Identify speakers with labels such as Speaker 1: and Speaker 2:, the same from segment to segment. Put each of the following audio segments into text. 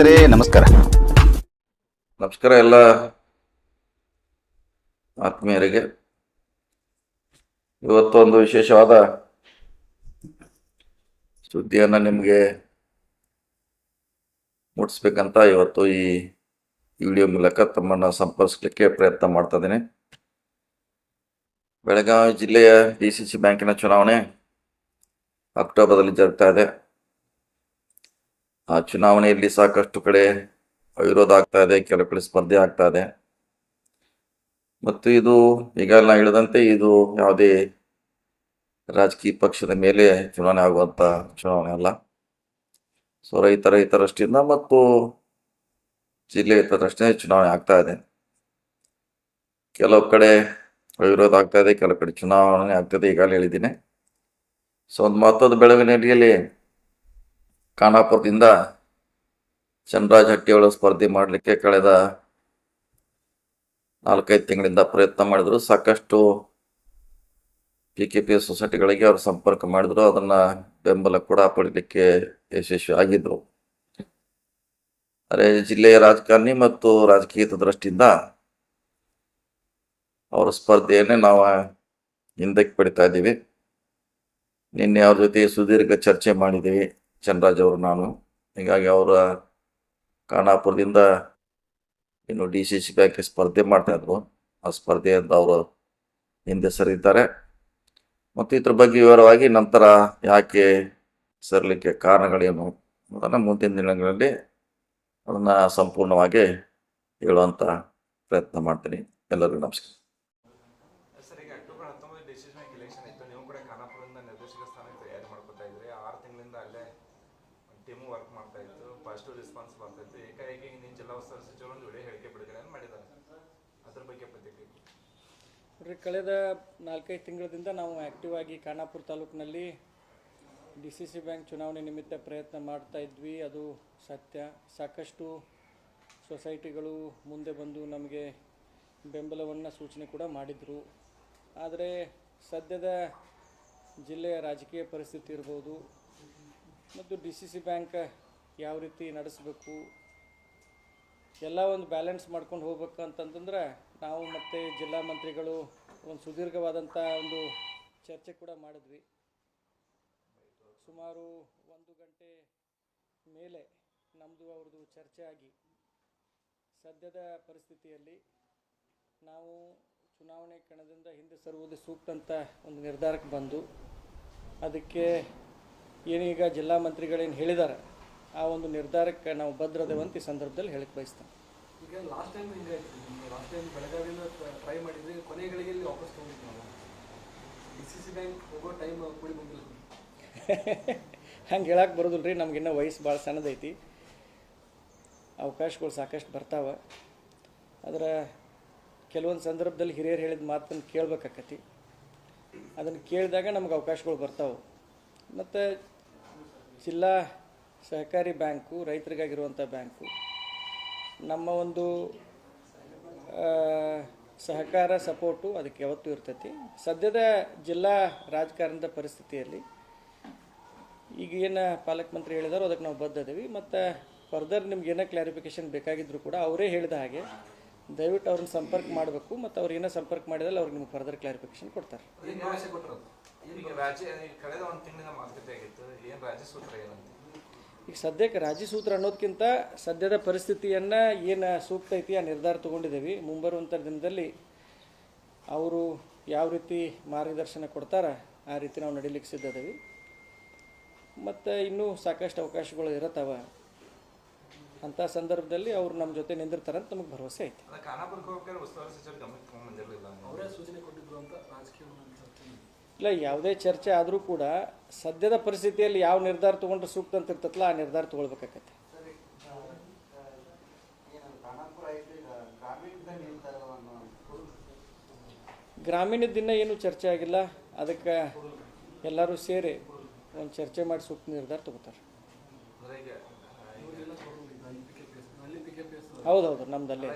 Speaker 1: ಸ್ನೇಹಿತರೆ, ನಮಸ್ಕಾರ.
Speaker 2: ನಮಸ್ಕಾರ ಎಲ್ಲ ಆತ್ಮೀಯರಿಗೆ. ಇವತ್ತೊಂದು ವಿಶೇಷವಾದ ಸುದ್ದಿಯನ್ನು ನಿಮಗೆ ಮುಟ್ಟಿಸ್ಬೇಕಂತ ಇವತ್ತು ಈ ವಿಡಿಯೋ ಮೂಲಕ ತಮ್ಮನ್ನು ಸಂಪರ್ಕಿಸಲಿಕ್ಕೆ ಪ್ರಯತ್ನ ಮಾಡ್ತಾ ಇದ್ದೀನಿ. ಬೆಳಗಾವಿ ಜಿಲ್ಲೆಯ ಡಿ ಸಿ ಸಿ ಬ್ಯಾಂಕಿನ ಚುನಾವಣೆ ಅಕ್ಟೋಬರ್ದಲ್ಲಿ ಜರುಗ್ತಾ ಇದೆ. ಆ ಚುನಾವಣೆಯಲ್ಲಿ ಸಾಕಷ್ಟು ಕಡೆ ವಿರೋಧ ಆಗ್ತಾ ಇದೆ ಕೆಲವು ಕಡೆ ಸ್ಪರ್ಧೆ ಆಗ್ತಾ ಇದೆ. ಮತ್ತು ಇದು ಈಗ ನಾ ಹೇಳಿದಂತೆ ಇದು ಯಾವುದೇ ರಾಜಕೀಯ ಪಕ್ಷದ ಮೇಲೆ ಚುನಾವಣೆ ಆಗುವಂಥ ಚುನಾವಣೆ ಅಲ್ಲ. ಸೊ ರೈತರ ಹಿತದೃಷ್ಟಿಯಿಂದ ಮತ್ತು ಜಿಲ್ಲೆ ಹಿತದೃಷ್ಟಿಯಿಂದ ಚುನಾವಣೆ ಆಗ್ತಾ ಇದೆ. ಕೆಲವು ಕಡೆ ವಿರೋಧ ಆಗ್ತಾ ಇದೆ ಕೆಲವು ಕಡೆ ಚುನಾವಣೆ ಇದೆ, ಈಗಾಗಲೇ ಹೇಳಿದ್ದೀನಿ. ಸೊ ಒಂದು ಮಹತ್ವದ ಬೆಳವಣಿಗೆಯಲ್ಲಿ ಖಾನಾಪುರದಿಂದ ಚಂದ್ರರಾಜ್ ಹಟ್ಟಿಯವರು ಸ್ಪರ್ಧೆ ಮಾಡಲಿಕ್ಕೆ ಕಳೆದ ನಾಲ್ಕೈದು ತಿಂಗಳಿಂದ ಪ್ರಯತ್ನ ಮಾಡಿದ್ರು. ಸಾಕಷ್ಟು ಪಿ ಕೆ ಪಿ ಸೊಸೈಟಿಗಳಿಗೆ ಅವರು ಸಂಪರ್ಕ ಮಾಡಿದ್ರು. ಅದನ್ನ ಬೆಂಬಲ ಕೂಡ ಪಡೀಲಿಕ್ಕೆ ಯಶಸ್ವಿ ಆಗಿದ್ರು. ಅರೆ, ಜಿಲ್ಲೆಯ ರಾಜಕಾರಣಿ ಮತ್ತು ರಾಜಕೀಯದ ದೃಷ್ಟಿಯಿಂದ ಅವರ ಸ್ಪರ್ಧೆಯನ್ನೇ ನಾವು ಹಿಂದಕ್ಕೆ ಪಡಿತಾ ಇದ್ದೀವಿ. ನಿನ್ನೆ ಅವ್ರ ಜೊತೆ ಸುದೀರ್ಘ ಚರ್ಚೆ ಮಾಡಿದ್ದೀವಿ. ಚಂದ್ರರಾಜ್ ಅವರು ನಾನು. ಹೀಗಾಗಿ ಅವರ ಖಾನಾಪುರದಿಂದ ಇನ್ನು ಡಿ ಸಿ ಸಿ ಬ್ಯಾಂಕ್ ಸ್ಪರ್ಧೆ ಮಾಡ್ತಾ ಇದ್ರು. ಆ ಸ್ಪರ್ಧೆಯಿಂದ ಅವರು ಹಿಂದೆ ಸರಿದ್ದಾರೆ ಮತ್ತು ಇದ್ರ ಬಗ್ಗೆ ವಿವರವಾಗಿ ನಂತರ ಯಾಕೆ ಸರಲಿಕ್ಕೆ ಕಾರಣಗಳೇನು ಅದನ್ನು ಮುಂದಿನ ದಿನಗಳಲ್ಲಿ ಅದನ್ನು ಸಂಪೂರ್ಣವಾಗಿ ಹೇಳುವಂಥ ಪ್ರಯತ್ನ ಮಾಡ್ತೀನಿ. ಎಲ್ಲರಿಗೂ ನಮಸ್ಕಾರ.
Speaker 3: ಪಾಸಿಟಿವ್ ರೆಸ್ಪಾನ್ಸ್ ಬರ್ತೈತಿ ಏಕಾಏಕಿ ನೀನು ಜಿಲ್ಲಾ ಉಸ್ತುವಾರಿ ಸಚಿವರು ಒಂದು ವಿಡಿಯೋ ಹೇಳಿಕೆ ಬಿಡುಗಡೆಯನ್ನು ಮಾಡಿದ್ದಾರೆ. ಅದ್ರ ಬಗ್ಗೆ ಪ್ರತಿಕ್ರಿಯೆ.
Speaker 4: ನೋಡ್ರಿ, ಕಳೆದ ನಾಲ್ಕೈದು ತಿಂಗಳಿಂದ ನಾವು ಆ್ಯಕ್ಟಿವ್ ಆಗಿ ಖಾನಾಪುರ ತಾಲೂಕಿನಲ್ಲಿ ಡಿ ಸಿ ಸಿ ಬ್ಯಾಂಕ್ ಚುನಾವಣೆ ನಿಮಿತ್ತ ಪ್ರಯತ್ನ ಮಾಡ್ತಾ ಇದ್ವಿ. ಅದು ಸತ್ಯ. ಸಾಕಷ್ಟು ಸೊಸೈಟಿಗಳು ಮುಂದೆ ಬಂದು ನಮಗೆ ಬೆಂಬಲವನ್ನು ಸೂಚನೆ ಕೂಡ ಮಾಡಿದರು. ಆದರೆ ಸದ್ಯದ ಜಿಲ್ಲೆಯ ರಾಜಕೀಯ ಪರಿಸ್ಥಿತಿ ಇರ್ಬೋದು, ಮತ್ತು ಡಿ ಸಿ ಸಿ ಬ್ಯಾಂಕ್ ಯಾವ ರೀತಿ ನಡೆಸಬೇಕು? ಎಲ್ಲ ಒಂದು ಬ್ಯಾಲೆನ್ಸ್ ಮಾಡ್ಕೊಂಡು ಹೋಗ್ಬೇಕು ಅಂತಂತಂದ್ರೆ ನಾವು ಮತ್ತು ಜಿಲ್ಲಾ ಮಂತ್ರಿಗಳು ಒಂದು ಸುದೀರ್ಘವಾದಂಥ ಒಂದು ಚರ್ಚೆ ಕೂಡ ಮಾಡಿದ್ವಿ. ಸುಮಾರು ಒಂದು ಗಂಟೆ ಮೇಲೆ ನಮ್ಮದು ಅವ್ರದ್ದು ಚರ್ಚೆ ಆಗಿ ಸದ್ಯದ ಪರಿಸ್ಥಿತಿಯಲ್ಲಿ ನಾವು ಚುನಾವಣೆ ಕಣದಿಂದ ಹಿಂದೆ ಸರುವುದು ಸೂಕ್ತ ಅಂತ ಒಂದು ನಿರ್ಧಾರಕ್ಕೆ ಬಂದು ಅದಕ್ಕೆ ಏನೀಗ ಜಿಲ್ಲಾ ಮಂತ್ರಿಗಳೇನು ಹೇಳಿದ್ದಾರೆ ಆ ಒಂದು ನಿರ್ಧಾರಕ್ಕೆ ನಾವು ಭದ್ರದೇವಂತ ಈ ಸಂದರ್ಭದಲ್ಲಿ ಹೇಳಕ್ಕೆ ಬಯಸ್ತೇನೆ.
Speaker 5: ಈಗ ಲಾಸ್ಟ್ ಟೈಮ್ ಹಿಂಗೆ ಲಾಸ್ಟ್ ಟೈಮ್ ಬೆಳಗಾವಿಯಿಂದ ಟ್ರೈ ಮಾಡಿದ್ವಿ ಕೊನೆಗಳಿಗೆ ವಾಪಸ್ ತೊಗೊಂಡಿದ್ವಿ ನಾವು. ಡಿ ಸಿ ಸಿ ಬ್ಯಾಂಕ್ ಹೋಗೋ ಟೈಮ್ ಕೂಡಿ ಬಂದಿಲ್ಲ.
Speaker 4: ಹಂಗೆ ಹೇಳಕ್ಕೆ ಬರೋದಿಲ್ಲ ರೀ ನಮಗಿನ್ನೂ ವಯಸ್ಸು ಭಾಳ ಸಣ್ಣದೈತಿ. ಅವಕಾಶಗಳು ಸಾಕಷ್ಟು ಬರ್ತಾವೆ. ಆದ್ರೆ ಕೆಲವೊಂದು ಸಂದರ್ಭದಲ್ಲಿ ಹಿರಿಯರು ಹೇಳಿದ ಮಾತನ್ನು ಕೇಳ್ಬೇಕಾಕತಿ. ಅದನ್ನು ಕೇಳಿದಾಗ ನಮ್ಗೆ ಅವಕಾಶಗಳು ಬರ್ತಾವೆ. ಮತ್ತು ಜಿಲ್ಲಾ ಸಹಕಾರಿ ಬ್ಯಾಂಕು ರೈತರಿಗಾಗಿರುವಂಥ ಬ್ಯಾಂಕು. ನಮ್ಮ ಒಂದು ಸಹಕಾರ, ಸಪೋರ್ಟು ಅದಕ್ಕೆ ಯಾವತ್ತೂ ಇರ್ತೈತಿ. ಸದ್ಯದ ಜಿಲ್ಲಾ ರಾಜಕಾರಣದ ಪರಿಸ್ಥಿತಿಯಲ್ಲಿ ಈಗ ಏನು ಪಾಲಕ್ ಮಂತ್ರಿ ಹೇಳಿದಾರೋ ಅದಕ್ಕೆ ನಾವು ಬದ್ಧ ಅದೀವಿ. ಮತ್ತು ಫರ್ದರ್ ನಿಮ್ಗೆ ಏನೋ ಕ್ಲಾರಿಫಿಕೇಶನ್ ಬೇಕಾಗಿದ್ದರೂ ಕೂಡ ಅವರೇ ಹೇಳಿದ ಹಾಗೆ ದಯವಿಟ್ಟು ಅವ್ರನ್ನ ಸಂಪರ್ಕ ಮಾಡಬೇಕು. ಮತ್ತು ಅವ್ರು ಏನೋ ಸಂಪರ್ಕ ಮಾಡಿದಲ್ಲಿ ಅವ್ರಿಗೆ ನಿಮ್ಗೆ ಫರ್ದರ್ ಕ್ಲಾರಿಫಿಕೇಶನ್ ಕೊಡ್ತಾರೆ.
Speaker 3: ಕಳೆದ ಒಂದು ತಿಂಗಳಿಂದ ಮಾತುಕತೆ ಆಗಿತ್ತು. ಏನು ರಾಜ್ಯ ಸೂತ್ರ ಏನಂತ?
Speaker 4: ಈಗ ಸದ್ಯಕ್ಕೆ ರಾಜಿ ಸೂತ್ರ ಅನ್ನೋದಕ್ಕಿಂತ ಸದ್ಯದ ಪರಿಸ್ಥಿತಿಯನ್ನು ಏನು ಸೂಕ್ತ ಐತಿ ಆ ನಿರ್ಧಾರ ತೊಗೊಂಡಿದ್ದೀವಿ. ಮುಂಬರುವಂಥ ದಿನದಲ್ಲಿ ಅವರು ಯಾವ ರೀತಿ ಮಾರ್ಗದರ್ಶನ ಕೊಡ್ತಾರ ಆ ರೀತಿ ನಾವು ನಡೀಲಿಕ್ಕೆ ಸಿದ್ಧದೇವಿ ಮತ್ತು ಇನ್ನೂ ಸಾಕಷ್ಟು ಅವಕಾಶಗಳು ಇರತ್ತವ. ಅಂಥ ಸಂದರ್ಭದಲ್ಲಿ ಅವ್ರು ನಮ್ಮ ಜೊತೆ ನಿಂದಿರ್ತಾರಂತ ನಮಗೆ ಭರವಸೆ ಐತಿ. ಇಲ್ಲ ಯಾವುದೇ ಚರ್ಚೆ ಆದರೂ ಕೂಡ ಸದ್ಯದ ಪರಿಸ್ಥಿತಿಯಲ್ಲಿ ಯಾವ ನಿರ್ಧಾರ ತೊಗೊಂಡ್ರೆ ಸೂಕ್ತ ಅಂತ ಇರ್ತೈತಲ್ಲ ಆ ನಿರ್ಧಾರ ತಗೊಳ್ಬೇಕಾಗತ್ತೆ. ಗ್ರಾಮೀಣ ದಿನ ಏನು ಚರ್ಚೆ ಆಗಿಲ್ಲ ಅದಕ್ಕೆ ಎಲ್ಲರೂ ಸೇರಿ ಒಂದು ಚರ್ಚೆ ಮಾಡಿ ಸೂಕ್ತ ನಿರ್ಧಾರ ತಗೋತಾರೆ. ಹೌದೌದು ನಮ್ದಲ್ಲಿ.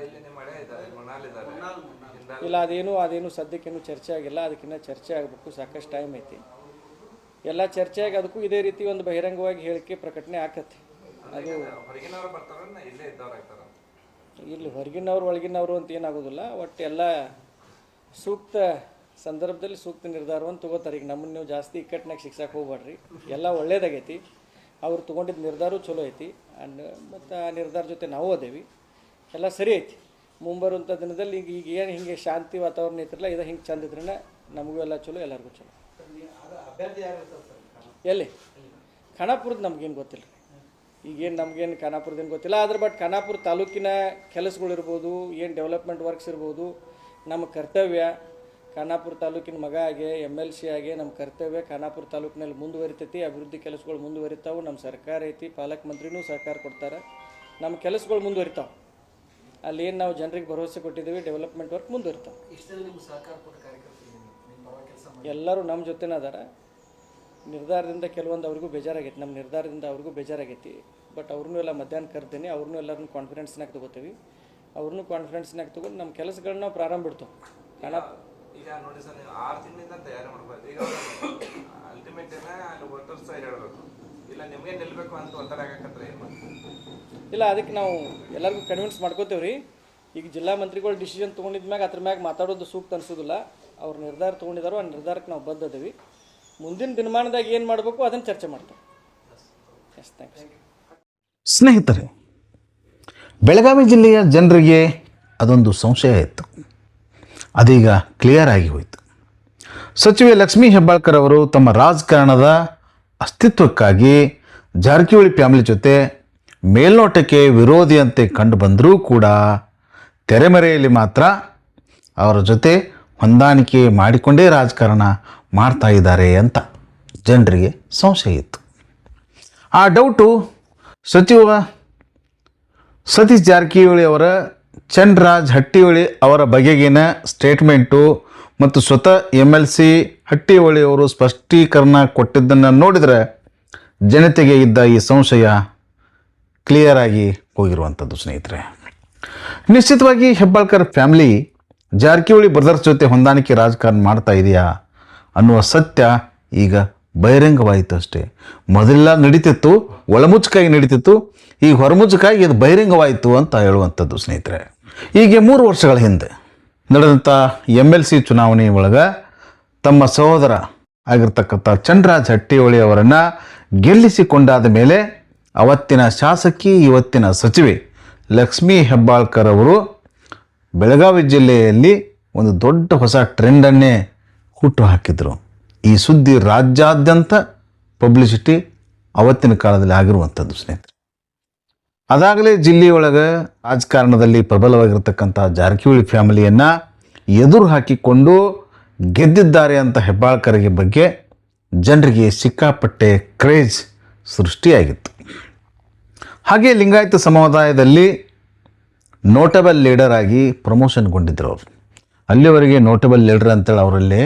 Speaker 3: ಇಲ್ಲಿ
Speaker 4: ಅದೇನು ಅದೇನು ಸದ್ಯಕ್ಕೇನು ಚರ್ಚೆ ಆಗಿಲ್ಲ ಅದಕ್ಕಿನ್ನ ಚರ್ಚೆ ಆಗಬೇಕು ಸಾಕಷ್ಟು ಟೈಮ್ ಐತಿ. ಎಲ್ಲ ಚರ್ಚೆ ಆಗಿ ಅದಕ್ಕೂ ಇದೇ ರೀತಿ ಒಂದು ಬಹಿರಂಗವಾಗಿ ಹೇಳಿಕೆ ಪ್ರಕಟಣೆ ಆಕತ್ತೆ
Speaker 3: ಅದು ಇಲ್ಲೇ
Speaker 4: ಹೊರಗಿನವ್ರು ಒಳಗಿನವರು ಅಂತ ಏನಾಗೋದಿಲ್ಲ ಒಟ್ಟು ಎಲ್ಲ ಸೂಕ್ತ ಸಂದರ್ಭದಲ್ಲಿ ಸೂಕ್ತ ನಿರ್ಧಾರವನ್ನು ತಗೋತಾರೆ. ಈಗ ನಮ್ಮನ್ನು ನೀವು ಜಾಸ್ತಿ ಇಕ್ಕಟ್ಟಿನಾಗ ಶಿಕ್ಷಕ್ಕೆ ಹೋಗ್ಬೇಡ್ರಿ ಎಲ್ಲ ಒಳ್ಳೇದಾಗೈತಿ. ಅವ್ರು ತೊಗೊಂಡಿದ್ದ ನಿರ್ಧಾರ ಚಲೋ ಐತಿ. ಆ್ಯಂಡ್ ಮತ್ತು ಆ ನಿರ್ಧಾರ ಜೊತೆ ನಾವು ಅದೇವಿ. ಎಲ್ಲ ಸರಿ ಐತಿ. ಮುಂಬರುವಂಥ ದಿನದಲ್ಲಿ ಈಗ ಈಗ ಏನು ಹಿಂಗೆ ಶಾಂತಿ ವಾತಾವರಣ ಐತ್ರಲ್ಲ ಇದು ಹಿಂಗೆ ಚಂದ ಇದ್ರೇ ನಮಗೂ ಎಲ್ಲ ಚಲೋ ಎಲ್ಲರಿಗೂ ಚಲೋ. ಎಲ್ಲಿ? ಖಾನಾಪುರದ ನಮ್ಗೇನು ಗೊತ್ತಿಲ್ಲ. ಈಗೇನು ನಮಗೇನು ಖಾನಾಪುರದೇನು ಗೊತ್ತಿಲ್ಲ. ಆದ್ರೆ ಬಟ್ ಖಾನಾಪುರ ತಾಲೂಕಿನ ಕೆಲಸಗಳಿರ್ಬೋದು ಏನು ಡೆವಲಪ್ಮೆಂಟ್ ವರ್ಕ್ಸ್ ಇರ್ಬೋದು ನಮ್ಮ ಕರ್ತವ್ಯ ಖಾನಾಪುರ ತಾಲೂಕಿನ ಮಗ ಆಗಿ ಎಂ ಎಲ್ ಸಿ ಆಗಿ ನಮ್ಮ ಕರ್ತವ್ಯ ಖಾನಾಪುರ ತಾಲೂಕಿನಲ್ಲಿ ಮುಂದುವರಿತೈತಿ ಅಭಿವೃದ್ಧಿ ಕೆಲಸಗಳು ಮುಂದುವರಿತಾವೆ ನಮ್ಮ ಸರ್ಕಾರ ಐತಿ ಪಾಲಕ್ ಮಂತ್ರಿನೂ ಸಹಕಾರ ಕೊಡ್ತಾರೆ. ನಮ್ಮ ಕೆಲಸಗಳು ಮುಂದುವರಿತಾವೆ. ಅಲ್ಲಿ ಏನು ನಾವು ಜನರಿಗೆ ಭರವಸೆ ಕೊಟ್ಟಿದ್ದೀವಿ ಡೆವಲಪ್ಮೆಂಟ್ ವರ್ಕ್ ಮುಂದುವರಿತಾವೆ. ಎಲ್ಲರೂ ನಮ್ಮ ಜೊತೆನೇ ಅದಾರ ನಿರ್ಧಾರದಿಂದ ಕೆಲವೊಂದು ಅವ್ರಿಗೂ ಬೇಜಾರಾಗೈತಿ. ನಮ್ಮ ನಿರ್ಧಾರದಿಂದ ಅವ್ರಿಗೂ ಬೇಜಾರಾಗೈತಿ. ಬಟ್ ಅವ್ರನ್ನೂ ಎಲ್ಲ ಮಧ್ಯಾಹ್ನ ಕರ್ತೀನಿ ಅವ್ರನ್ನೂ ಎಲ್ಲರನ್ನೂ ಕಾನ್ಫಿಡೆನ್ಸ್ನಾಗ ತಗೋತೀವಿ. ಅವ್ರನ್ನೂ ಕಾನ್ಫಿಡೆನ್ಸ್ನಾಗ ತಗೊಂಡು ನಮ್ಮ ಕೆಲಸಗಳನ್ನ ಪ್ರಾರಂಭ ಬಿಡ್ತೇವೆ. ಹಣ
Speaker 3: ಈಗ ನೋಡಿ ಸರ್ ನೀವು ಆರು ತಿಂಗಳಿಂದ ತಯಾರಿ ಮಾಡ್ಬೋದು ಈಗ ಅಲ್ಟಿಮೇಟ್ ಏನ ಅಲ್ಲಿ ವೋಟರ್ಸ್ ಹೇಳಬೇಕು. ಇಲ್ಲ ನಿಮಗೆ ನಿಲ್ಲಬೇಕು ಅಂತ ಒತ್ತಡ ಆಗಕತ್ರ ಏನು
Speaker 4: ಇಲ್ಲ ಅದಕ್ಕೆ ನಾವು ಎಲ್ಲರಿಗೂ ಕನ್ವಿನ್ಸ್ ಮಾಡ್ಕೋತೇವೆ ರೀ ಈಗ ಜಿಲ್ಲಾ ಮಂತ್ರಿಗಳು ಡಿಸಿಷನ್ ತೊಗೊಂಡಿದ್ಮ್ಯಾಗ ಅದ್ರ ಮ್ಯಾಗ ಮಾತಾಡೋದು ಸೂಕ್ತ ಅನಿಸೋದಿಲ್ಲ. ಅವ್ರ ನಿರ್ಧಾರ ತೊಗೊಂಡಿದಾರೋ ಆ ನಿರ್ಧಾರಕ್ಕೆ ನಾವು ಬದ್ಧದೇವಿ ಮುಂದಿನ ದಿನಮಾನದಾಗ ಏನು ಮಾಡಬೇಕು, ಅದನ್ನು ಚರ್ಚೆ ಥ್ಯಾಂಕ್ಸ್
Speaker 1: ಸ್ನೇಹಿತರೆ, ಬೆಳಗಾವಿ ಜಿಲ್ಲೆಯ ಜನರಿಗೆ ಅದೊಂದು ಸಂಶಯ ಇತ್ತು. ಅದೀಗ ಕ್ಲಿಯರ್ ಆಗಿ ಹೋಯಿತು. ಸಚಿವೆ ಲಕ್ಷ್ಮೀ ಹೆಬ್ಬಾಳ್ಕರ್ ಅವರು ತಮ್ಮ ರಾಜಕಾರಣದ ಅಸ್ತಿತ್ವಕ್ಕಾಗಿ ಜಾರಕಿಹೊಳಿ ಫ್ಯಾಮಿಲಿ ಜೊತೆ ಮೇಲ್ನೋಟಕ್ಕೆ ವಿರೋಧಿಯಂತೆ ಕಂಡು ಬಂದರೂ ಕೂಡ ತೆರೆಮರೆಯಲ್ಲಿ ಮಾತ್ರ ಅವರ ಜೊತೆ ಹೊಂದಾಣಿಕೆ ಮಾಡಿಕೊಂಡೇ ರಾಜಕಾರಣ ಮಾಡ್ತಾ ಇದ್ದಾರೆ ಅಂತ ಜನರಿಗೆ ಸಂಶಯ ಇತ್ತು. ಆ ಡೌಟು ಸಚಿವ ಸತೀಶ್ ಜಾರಕಿಹೊಳಿ ಅವರ ಚನ್ರಾಜ್ ಹಟ್ಟಿಹೊಳಿ ಅವರ ಬಗೆಗಿನ ಸ್ಟೇಟ್ಮೆಂಟು ಮತ್ತು ಸ್ವತಃ ಎಂ ಎಲ್ ಸಿ ಹಟ್ಟಿಹೊಳಿ ಅವರು ಸ್ಪಷ್ಟೀಕರಣ ಕೊಟ್ಟಿದ್ದನ್ನು ನೋಡಿದರೆ ಜನತೆಗೆ ಇದ್ದ ಈ ಸಂಶಯ ಕ್ಲಿಯರ್ ಆಗಿ ಹೋಗಿರುವಂಥದ್ದು ಸ್ನೇಹಿತರೆ. ನಿಶ್ಚಿತವಾಗಿ ಹೆಬ್ಬಾಳ್ಕರ್ ಫ್ಯಾಮಿಲಿ ಜಾರಕಿಹೊಳಿ ಬ್ರದರ್ಸ್ ಜೊತೆ ಹೊಂದಾಣಿಕೆ ರಾಜಕಾರಣ ಮಾಡ್ತಾ ಇದೆಯಾ? ಅನ್ನುವ ಸತ್ಯ ಈಗ ಬಹಿರಂಗವಾಯಿತು ಅಷ್ಟೇ ಮೊದಲೆಲ್ಲ ನಡೀತಿತ್ತು ಒಳಮುಚ್ಚಕಾಗಿ ನಡೀತಿತ್ತು ಈಗ ಹೊರಮುಚ್ಚಕಾಗಿ ಇದು ಬಹಿರಂಗವಾಯಿತು ಅಂತ ಹೇಳುವಂಥದ್ದು ಸ್ನೇಹಿತರೆ. ಹೀಗೆ ಮೂರು ವರ್ಷಗಳ ಹಿಂದೆ ನಡೆದಂಥ ಎಂ ಎಲ್ ಸಿ ಚುನಾವಣೆ ಒಳಗೆ ತಮ್ಮ ಸಹೋದರ ಆಗಿರ್ತಕ್ಕಂಥ ಚಂದ್ರರಾಜ್ ಹಟ್ಟಿಹೊಳಿ ಅವರನ್ನು ಗೆಲ್ಲಿಸಿಕೊಂಡಾದ ಮೇಲೆ ಅವತ್ತಿನ ಶಾಸಕಿ, ಇವತ್ತಿನ ಸಚಿವೆ ಲಕ್ಷ್ಮೀ ಹೆಬ್ಬಾಳ್ಕರ್ ಅವರು ಬೆಳಗಾವಿ ಜಿಲ್ಲೆಯಲ್ಲಿ ಒಂದು ದೊಡ್ಡ ಹೊಸ ಟ್ರೆಂಡನ್ನೇ ಹುಟ್ಟು ಹಾಕಿದರು. ಈ ಸುದ್ದಿ ರಾಜ್ಯಾದ್ಯಂತ ಪಬ್ಲಿಸಿಟಿ ಅವತ್ತಿನ ಕಾಲದಲ್ಲಿ ಆಗಿರುವಂಥದ್ದು ಸ್ನೇಹಿತರೆ. ಅದಾಗಲೇ ಜಿಲ್ಲೆಯೊಳಗೆ ರಾಜಕಾರಣದಲ್ಲಿ ಪ್ರಬಲವಾಗಿರ್ತಕ್ಕಂಥ ಜಾರಕಿಹೊಳಿ ಫ್ಯಾಮಿಲಿಯನ್ನು ಎದುರು ಹಾಕಿಕೊಂಡು ಗೆದ್ದಿದ್ದಾರೆ ಅಂತ ಹೆಬ್ಬಾಳ್ಕರಿಗೆ ಬಗ್ಗೆ ಜನರಿಗೆ ಸಿಕ್ಕಾಪಟ್ಟೆ ಕ್ರೇಜ್ ಸೃಷ್ಟಿಯಾಗಿತ್ತು. ಹಾಗೆ ಲಿಂಗಾಯತ ಸಮುದಾಯದಲ್ಲಿ ನೋಟಬಲ್ ಲೀಡರ್ ಆಗಿ ಪ್ರಮೋಷನ್ಗೊಂಡಿದ್ದರು ಅವರು. ಅಲ್ಲಿವರೆಗೆ ನೋಟಬಲ್ ಲೀಡರ್ ಅಂತೇಳಿ ಅವರಲ್ಲಿ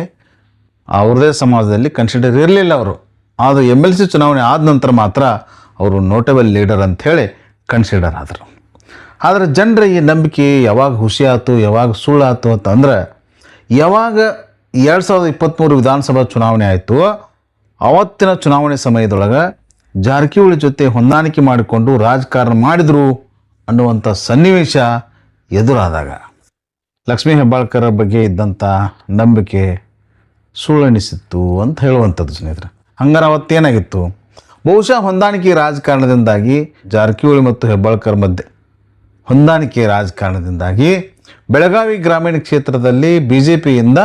Speaker 1: ಅವ್ರದೇ ಸಮಾಜದಲ್ಲಿ ಕನ್ಸಿಡರ್ ಇರಲಿಲ್ಲ ಅವರು. ಆದರೆ ಎಂ ಎಲ್ ಸಿ ಚುನಾವಣೆ ಆದ ನಂತರ ಮಾತ್ರ ಅವರು ನೋಟಬಲ್ ಲೀಡರ್ ಅಂಥೇಳಿ ಕನ್ಸಿಡರ್ ಆದರು. ಆದರೆ ಜನರ ಈ ನಂಬಿಕೆ ಯಾವಾಗ ಆಯ್ತು, ಯಾವಾಗ ಸುಳ್ಳಾಯ್ತು ಅಂತಂದ್ರೆ ಯಾವಾಗ ಎರಡು ಸಾವಿರದ ಇಪ್ಪತ್ತ್ಮೂರು ವಿಧಾನಸಭಾ ಚುನಾವಣೆ ಆಯಿತು, ಅವತ್ತಿನ ಚುನಾವಣೆ ಸಮಯದೊಳಗೆ ಜಾರಕಿಹೊಳಿ ಜೊತೆ ಹೊಂದಾಣಿಕೆ ಮಾಡಿಕೊಂಡು ರಾಜಕಾರಣ ಮಾಡಿದರು ಅನ್ನುವಂಥ ಸನ್ನಿವೇಶ ಎದುರಾದಾಗ ಲಕ್ಷ್ಮೀ ಹೆಬ್ಬಾಳ್ಕರ್ ಬಗ್ಗೆ ಇದ್ದಂಥ ನಂಬಿಕೆ ಸುಳ್ಳನಿಸಿತ್ತು ಅಂತ ಹೇಳುವಂಥದ್ದು ಸ್ನೇಹಿತರೆ. ಹಂಗಾರೆ ಅವತ್ತೇನಾಗಿತ್ತು ಬಹುಶಃ ಹೊಂದಾಣಿಕೆ ರಾಜಕಾರಣದಿಂದಾಗಿ ಜಾರಕಿಹೊಳಿ ಮತ್ತು ಹೆಬ್ಬಾಳ್ಕರ್ ಮಧ್ಯೆ ಹೊಂದಾಣಿಕೆ ರಾಜಕಾರಣದಿಂದಾಗಿ ಬೆಳಗಾವಿ ಗ್ರಾಮೀಣ ಕ್ಷೇತ್ರದಲ್ಲಿ ಬಿ ಜೆ ಪಿಯಿಂದ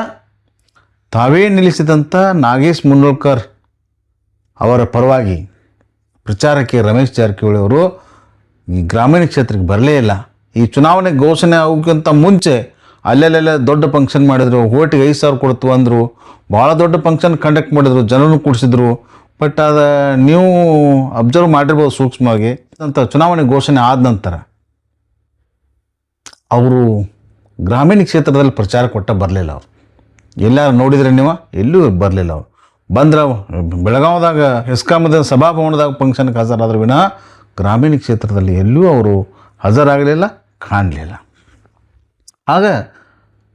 Speaker 1: ತಾವೇ ನಿಲ್ಲಿಸಿದಂಥ ನಾಗೇಶ್ ಮುನ್ನೋಳ್ಕರ್ ಅವರ ಪರವಾಗಿ ಪ್ರಚಾರಕ್ಕೆ ರಮೇಶ್ ಜಾರಕಿಹೊಳಿ ಅವರು ಈ ಗ್ರಾಮೀಣ ಕ್ಷೇತ್ರಕ್ಕೆ ಬರಲೇ ಇಲ್ಲ. ಈ ಚುನಾವಣೆ ಘೋಷಣೆ ಆಗೋಕ್ಕಿಂತ ಮುಂಚೆ ಅಲ್ಲೆಲ್ಲೆಲ್ಲ ದೊಡ್ಡ ಫಂಕ್ಷನ್ ಮಾಡಿದ್ರು ಓಟಿಗೆ ಐದು ಸಾವಿರ ಕೊಡ್ತು ಅಂದರು, ಭಾಳ ದೊಡ್ಡ ಫಂಕ್ಷನ್ ಕಂಡಕ್ಟ್ ಮಾಡಿದ್ರು, ಜನರನ್ನು ಕೂಡಿಸಿದ್ರು. ಬಟ್ ಅದು ನೀವು ಅಬ್ಸರ್ವ್ ಮಾಡಿರ್ಬೋದು ಸೂಕ್ಷ್ಮವಾಗಿ. ಅಂತ ಚುನಾವಣೆ ಘೋಷಣೆ ಆದ ನಂತರ ಅವರು ಗ್ರಾಮೀಣ ಕ್ಷೇತ್ರದಲ್ಲಿ ಪ್ರಚಾರ ಕೊಟ್ಟ ಬರಲಿಲ್ಲ ಅವರು. ಎಲ್ಲಾರು ನೋಡಿದ್ರೆ ನೀವು ಎಲ್ಲೂ ಬರಲಿಲ್ಲ ಅವರು. ಬಂದ್ರೆ ಬೆಳಗಾವದಾಗ ಹೆಸ್ಕಾಮದ ಸಭಾಭವನದಾಗ ಫಂಕ್ಷನ್ಗೆ ಹಾಜರಾದ್ರೆ ವಿನಃ ಗ್ರಾಮೀಣ ಕ್ಷೇತ್ರದಲ್ಲಿ ಎಲ್ಲೂ ಅವರು ಹಾಜರಾಗಲಿಲ್ಲ, ಕಾಣಲಿಲ್ಲ. ಆಗ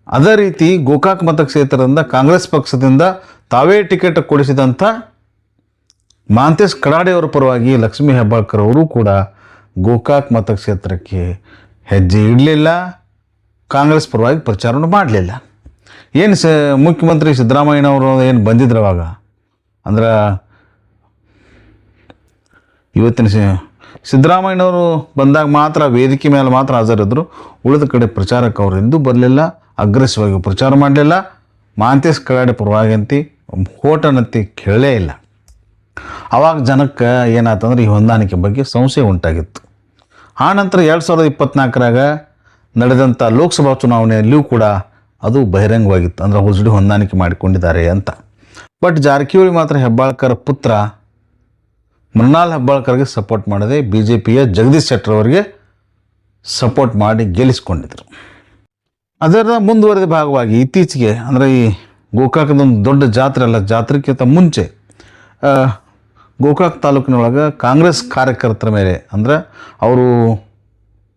Speaker 1: ಅದೇ ರೀತಿ ಗೋಕಾಕ್ ಮತಕ್ಷೇತ್ರದಿಂದ ಕಾಂಗ್ರೆಸ್ ಪಕ್ಷದಿಂದ ತಾವೇ ಟಿಕೆಟ್ ಕೊಡಿಸಿದಂಥ ಮಾಂತೇಶ್ ಕಡಾಡೆ ಅವರ ಪರವಾಗಿ ಲಕ್ಷ್ಮೀ ಹೆಬ್ಬಾಳ್ಕರ್ ಅವರು ಕೂಡ ಗೋಕಾಕ್ ಮತಕ್ಷೇತ್ರಕ್ಕೆ ಹೆಜ್ಜೆ ಇಡಲಿಲ್ಲ. ಕಾಂಗ್ರೆಸ್ ಪರವಾಗಿ ಪ್ರಚಾರವನ್ನು ಮಾಡಲಿಲ್ಲ. ಏನು ಸ ಮುಖ್ಯಮಂತ್ರಿ ಸಿದ್ದರಾಮಯ್ಯನವರು ಏನು ಬಂದಿದ್ರು ಅವಾಗ? ಅಂದ್ರೆ ಇವತ್ತಿನ ಸಿದ್ದರಾಮಯ್ಯನವರು ಬಂದಾಗ ಮಾತ್ರ ವೇದಿಕೆ ಮೇಲೆ ಮಾತ್ರ ಹಾಜರಿದ್ದರು ಉಳಿದ ಕಡೆ ಪ್ರಚಾರಕ್ಕೆ ಅವರು ಎಂದೂ ಬರಲಿಲ್ಲ ಅಗ್ರೆಸಿವ್ ಪ್ರಚಾರ ಮಾಡಲಿಲ್ಲ. ಮಾಂತೇಶ್ ಕಳಾಡೆ ಪರವಾಗಿ ಅಂತಿ ಹೋಟನಂತಿ ಕೇಳಲೇ ಇಲ್ಲ. ಅವಾಗ ಜನಕ್ಕೆ ಏನಾಯ್ತಂದ್ರೆ ಈ ಹೊಂದಾಣಿಕೆ ಬಗ್ಗೆ ಸಂಶಯ ಉಂಟಾಗಿತ್ತು. ಆ ನಂತರ ಎರಡು ಸಾವಿರದ ಇಪ್ಪತ್ನಾಲ್ಕರಾಗ ನಡೆದಂಥ ಲೋಕಸಭಾ ಚುನಾವಣೆಯಲ್ಲಿಯೂ ಕೂಡ ಅದು ಬಹಿರಂಗವಾಗಿತ್ತು. ಅಂದರೆ ಹೊಸಡಿ ಹೊಂದಾಣಿಕೆ ಮಾಡಿಕೊಂಡಿದ್ದಾರೆ ಅಂತ. ಬಟ್ ಜಾರಕಿಹೊಳಿ ಮಾತ್ರ ಹೆಬ್ಬಾಳ್ಕರ್ ಪುತ್ರ ಮೃಣಾಲ್ ಹೆಬ್ಬಾಳ್ಕರ್ಗೆ ಸಪೋರ್ಟ್ ಮಾಡದೆ ಬಿ ಜೆ ಪಿಯ ಜಗದೀಶ್ ಶೆಟ್ಟರ್ ಅವರಿಗೆ ಸಪೋರ್ಟ್ ಮಾಡಿ ಗೆಲ್ಲಿಸ್ಕೊಂಡಿದ್ರು. ಅದರ ಮುಂದುವರೆದ ಭಾಗವಾಗಿ ಇತ್ತೀಚೆಗೆ, ಅಂದರೆ ಈ ಗೋಕಾಕದ ಒಂದು ದೊಡ್ಡ ಜಾತ್ರೆ ಅಲ್ಲ ಜಾತ್ರೆಗಿಂತ ಮುಂಚೆ ಗೋಕಾಕ್ ತಾಲೂಕಿನೊಳಗೆ ಕಾಂಗ್ರೆಸ್ ಕಾರ್ಯಕರ್ತರ ಮೇಲೆ, ಅಂದರೆ ಅವರು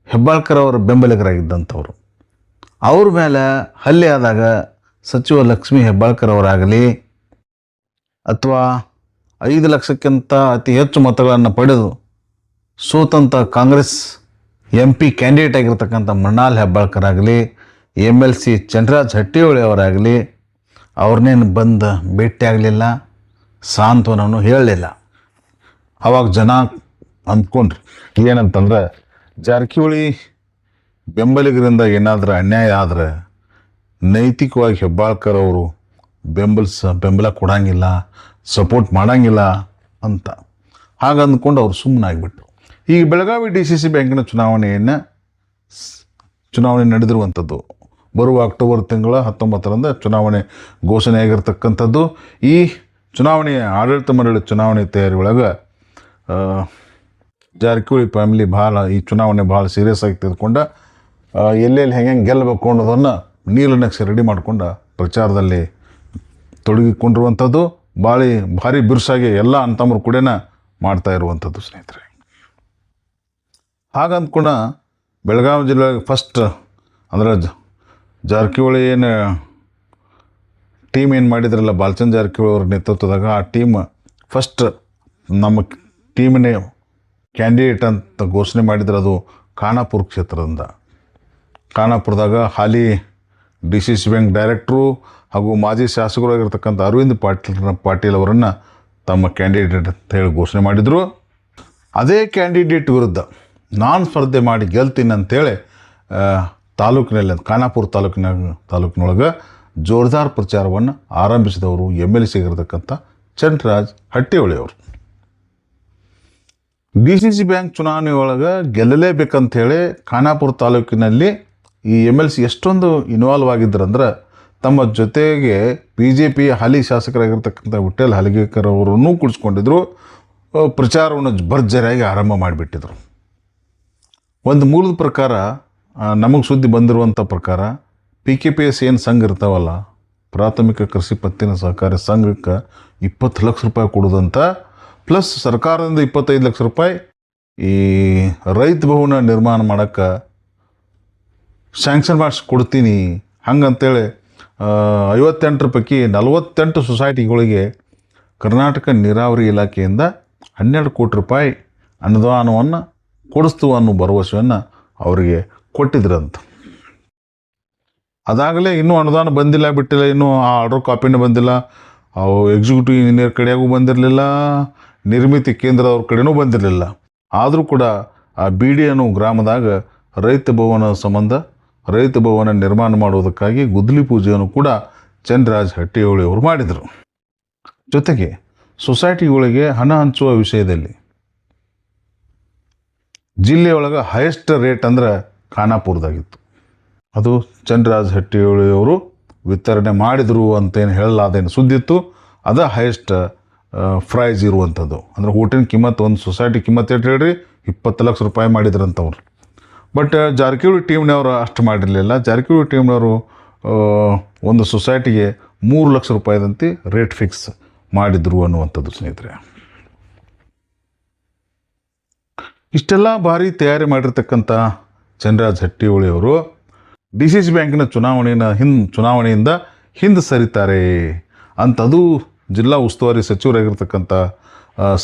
Speaker 1: ಹೆಬ್ಬಾಳ್ಕರ್ ಅವರ ಬೆಂಬಲಿಗರಾಗಿದ್ದಂಥವ್ರು. ಅವ್ರ ಮೇಲೆ ಹಲ್ಲೆ ಆದಾಗ ಸಚಿವ ಲಕ್ಷ್ಮೀ ಹೆಬ್ಬಾಳ್ಕರ್ ಅವರಾಗಲಿ, ಅಥವಾ ಐದು ಲಕ್ಷಕ್ಕಿಂತ ಅತಿ ಹೆಚ್ಚು ಮತಗಳನ್ನು ಪಡೆದು ಸೋತಂಥ ಕಾಂಗ್ರೆಸ್ ಎಂ ಪಿ ಕ್ಯಾಂಡಿಡೇಟ್ ಆಗಿರ್ತಕ್ಕಂಥ ಮೃಣಾಲ್ ಹೆಬ್ಬಾಳ್ಕರ್ ಆಗಲಿ M L C Chandraraj Hattiholi ಅವರಾಗಲಿ, ಅವ್ರನ್ನೇನು ಬಂದು ಭೇಟಿ ಆಗಲಿಲ್ಲ, ಸಾಂತ್ವನವನ್ನು ಹೇಳಲಿಲ್ಲ. ಅವಾಗ ಜನ ಅಂದ್ಕೊಂಡ್ರಿ, ಏನಂತಂದ್ರೆ ಜಾರಕಿಹೊಳಿ ಬೆಂಬಲಿಗರಿಂದ ಏನಾದರೂ ಅನ್ಯಾಯ ಆದರೆ ನೈತಿಕವಾಗಿ ಹೆಬ್ಬಾಳ್ಕರ್ ಅವರು ಬೆಂಬಲಿಸ, ಬೆಂಬಲ ಕೊಡಂಗಿಲ್ಲ ಸಪೋರ್ಟ್ ಮಾಡಂಗಿಲ್ಲ ಅಂತ. ಹಾಗಂದ್ಕೊಂಡು ಅವ್ರು ಸುಮ್ಮನಾಗಿಬಿಟ್ರು ಈಗ ಬೆಳಗಾವಿ ಡಿ ಸಿ ಸಿ ಬ್ಯಾಂಕಿನ ಚುನಾವಣೆಯನ್ನು ಚುನಾವಣೆ ನಡೆದಿರುವಂಥದ್ದು. ಬರುವ ಅಕ್ಟೋಬರ್ ತಿಂಗಳ ಹತ್ತೊಂಬತ್ತರಂದು ಚುನಾವಣೆ ಘೋಷಣೆ ಆಗಿರ್ತಕ್ಕಂಥದ್ದು ಈ ಚುನಾವಣೆಯ ಆಡಳಿತ ಮಂಡಳಿ ಚುನಾವಣೆ ತಯಾರಿ ಒಳಗೆ ಜಾರಕಿಹೊಳಿ ಫ್ಯಾಮಿಲಿ ಭಾಳ ಈ ಚುನಾವಣೆ ಭಾಳ ಸೀರಿಯಸ್ ಆಗಿ ತೆಗೆದುಕೊಂಡ ಎಲ್ಲೆಲ್ಲಿ ಹೆಂಗೆ ಹೆಂಗೆ ಗೆಲ್ಲಬೇಕು ಅನ್ನೋದನ್ನು ನೀಲ ನಕ್ಷೆ ರೆಡಿ ಮಾಡಿಕೊಂಡು ಪ್ರಚಾರದಲ್ಲಿ ತೊಡಗಿಕೊಂಡಿರುವಂಥದ್ದು. ಭಾಳ ಭಾರಿ ಬಿರುಸಾಗಿ ಎಲ್ಲ ಅಂತಮ್ರ ಕೂಡ ಮಾಡ್ತಾ ಇರುವಂಥದ್ದು ಸ್ನೇಹಿತರೆ. ಕೂಡ ಬೆಳಗಾವಿ ಜಿಲ್ಲೆ ಫಸ್ಟ್ ಅಂದ್ರೆ ಜಾರಕಿಹೊಳಿ ಏನು ಟೀಮ್ ಏನು ಮಾಡಿದ್ರಲ್ಲ, ಬಾಲಚಂದ್ರ ಜಾರಕಿಹೊಳಿ ಅವ್ರ ನೇತೃತ್ವದಾಗ ಆ ಟೀಮ್ ಫಸ್ಟ್ ನಮ್ಮ ಟೀಮ್ನೇ ಕ್ಯಾಂಡಿಡೇಟ್ ಅಂತ ಘೋಷಣೆ ಮಾಡಿದ್ರೆ ಅದು ಖಾನಾಪುರ ಕ್ಷೇತ್ರದಿಂದ. ಖಾನಾಪುರದಾಗ ಹಾಲಿ ಡಿ ಸಿ ಸಿ ಬ್ಯಾಂಕ್ ಡೈರೆಕ್ಟ್ರು ಹಾಗೂ ಮಾಜಿ ಶಾಸಕರು ಆಗಿರ್ತಕ್ಕಂಥ ಅರವಿಂದ್ ಪಾಟೀಲ್ ಪಾಟೀಲ್ ಅವರನ್ನು ತಮ್ಮ ಕ್ಯಾಂಡಿಡೇಟ್ ಅಂತ ಹೇಳಿ ಘೋಷಣೆ ಮಾಡಿದರು. ಅದೇ ಕ್ಯಾಂಡಿಡೇಟ್ ವಿರುದ್ಧ ನಾನು ಸ್ಪರ್ಧೆ ಮಾಡಿ ಗೆಲ್ತೀನಿ ಅಂತೇಳಿ ತಾಲೂಕಿನಲ್ಲಿ, ಖಾನಾಪುರ ತಾಲೂಕಿನ, ತಾಲೂಕಿನೊಳಗೆ ಜೋರ್ದಾರ್ ಪ್ರಚಾರವನ್ನು ಆರಂಭಿಸಿದವರು ಎಂ ಎಲ್ ಸಿ ಆಗಿರ್ತಕ್ಕಂಥ ಚಂದ್ರರಾಜ್ ಹಟ್ಟಿಹೊಳಿ ಅವರು. ಡಿ ಸಿ ಸಿ ಬ್ಯಾಂಕ್ ಚುನಾವಣೆಯೊಳಗೆ ಗೆಲ್ಲಲೇಬೇಕಂಥೇಳಿ ಖಾನಾಪುರ ತಾಲೂಕಿನಲ್ಲಿ ಈ ಎಂ ಎಲ್ ಸಿ ಎಷ್ಟೊಂದು ಇನ್ವಾಲ್ವ್ ಆಗಿದ್ರಂದ್ರೆ ತಮ್ಮ ಜೊತೆಗೆ ಬಿ ಜೆ ಪಿ ಹಾಲಿ ಶಾಸಕರಾಗಿರ್ತಕ್ಕಂಥ ವಿಠಲ್ ಹಲಗೇಕರ್ ಅವರನ್ನು ಕುಡಿಸ್ಕೊಂಡಿದ್ರು ಪ್ರಚಾರವನ್ನು ಭರ್ಜರಿಯಾಗಿ ಆರಂಭ ಮಾಡಿಬಿಟ್ಟಿದ್ರು. ಒಂದು ಮೂಲದ ಪ್ರಕಾರ ನಮಗೆ ಸುದ್ದಿ ಬಂದಿರುವಂಥ ಪ್ರಕಾರ ಪಿ ಕೆ ಪಿ ಎಸ್ ಏನು ಸಂಘ ಇರ್ತಾವಲ್ಲ, ಪ್ರಾಥಮಿಕ ಕೃಷಿ ಪತ್ತಿನ ಸಹಕಾರಿ ಸಂಘಕ್ಕೆ ಇಪ್ಪತ್ತು ಲಕ್ಷ ರೂಪಾಯಿ ಕೊಡೋದಂತ, ಪ್ಲಸ್ ಸರ್ಕಾರದಿಂದ ಇಪ್ಪತ್ತೈದು ಲಕ್ಷ ರೂಪಾಯಿ ಈ ರೈತ ಭವನ ನಿರ್ಮಾಣ ಮಾಡೋಕ್ಕೆ ಸ್ಯಾಂಕ್ಷನ್ ಮಾಡಿಸಿ ಕೊಡ್ತೀನಿ, ಹಂಗಂತೇಳಿ ಐವತ್ತೆಂಟರ ಪೈಕಿ ನಲವತ್ತೆಂಟು ಸೊಸೈಟಿಗಳಿಗೆ ಕರ್ನಾಟಕ ನೀರಾವರಿ ಇಲಾಖೆಯಿಂದ ಹನ್ನೆರಡು ಕೋಟಿ ರೂಪಾಯಿ ಅನುದಾನವನ್ನು ಕೊಡಿಸ್ತು ಅನ್ನೋ ಭರವಸೆಯನ್ನು ಅವರಿಗೆ ಕೊಟ್ಟಿದ್ರಂತ. ಅದಾಗಲೇ ಇನ್ನೂ ಅನುದಾನ ಬಂದಿಲ್ಲ, ಬಿಟ್ಟಿಲ್ಲ, ಇನ್ನೂ ಆ ಆರ್ಡರ್ ಕಾಪಿನೂ ಬಂದಿಲ್ಲ ಅವು ಎಕ್ಸಿಕ್ಯೂಟಿವ್ ಇಂಜಿನಿಯರ್ ಕಡೆಯಾಗೂ ಬಂದಿರಲಿಲ್ಲ, ನಿರ್ಮಿತಿ ಕೇಂದ್ರದವ್ರ ಕಡೆಯೂ ಬಂದಿರಲಿಲ್ಲ. ಆದರೂ ಕೂಡ ಆ ಬಿ ಡಿ ಅನ್ನೋ ಗ್ರಾಮದಾಗ ರೈತ ಭವನ ಸಂಬಂಧ ರೈತ ಭವನ ನಿರ್ಮಾಣ ಮಾಡುವುದಕ್ಕಾಗಿ ಗುದ್ಲಿ ಪೂಜೆಯನ್ನು ಕೂಡ ಚಂದ್ರರಾಜ್ ಹಟ್ಟಿಹೊಳಿ ಅವರು ಮಾಡಿದರು. ಜೊತೆಗೆ ಸೊಸೈಟಿಗಳಿಗೆ ಹಣ ಹಂಚುವ ವಿಷಯದಲ್ಲಿ ಜಿಲ್ಲೆಯೊಳಗೆ ಹೈಯೆಸ್ಟ್ ರೇಟ್ ಅಂದ್ರೆ ಖಾನಾಪುರದಾಗಿತ್ತು. ಅದು ಚಂದ್ರರಾಜ್ ಹಟ್ಟಿಹೊಳಿ ಅವರು ವಿತರಣೆ ಮಾಡಿದರು ಅಂತೇನು ಹೇಳಲಾದೇನು ಸುದ್ದಿತ್ತು. ಅದ ಹೈಯೆಸ್ಟ್ ಪ್ರೈಸ್ ಇರುವಂಥದ್ದು ಅಂದ್ರೆ ಊಟಿನ ಕಿಮ್ಮತ್, ಒಂದು ಸೊಸೈಟಿ ಕಿಮ್ಮತ್ ಎಷ್ಟು ಹೇಳ್ರಿ? ಇಪ್ಪತ್ತು ಲಕ್ಷ ರೂಪಾಯಿ ಮಾಡಿದ್ರಂತವ್ರು. ಬಟ್ ಜಾರಕಿಹೊಳಿ ಟೀಮ್ನವರು ಅಷ್ಟು ಮಾಡಿರಲಿಲ್ಲ. ಜಾರಕಿಹೊಳಿ ಟೀಮ್ನವರು ಒಂದು ಸೊಸೈಟಿಗೆ ಮೂರು ಲಕ್ಷ ರೂಪಾಯಿದಂತೆ ರೇಟ್ ಫಿಕ್ಸ್ ಮಾಡಿದರು ಅನ್ನುವಂಥದ್ದು ಸ್ನೇಹಿತರೆ. ಇಷ್ಟೆಲ್ಲ ಭಾರಿ ತಯಾರಿ ಮಾಡಿರ್ತಕ್ಕಂಥ ಚಂದ್ರರಾಜ್ ಅವರು ಡಿ ಸಿ ಸಿ ಬ್ಯಾಂಕಿನ ಚುನಾವಣೆಯ ಹಿಂದ್ ಚುನಾವಣೆಯಿಂದ ಹಿಂದೆ ಸರಿತಾರೆ ಅಂತದು ಜಿಲ್ಲಾ ಉಸ್ತುವಾರಿ ಸಚಿವರಾಗಿರ್ತಕ್ಕಂಥ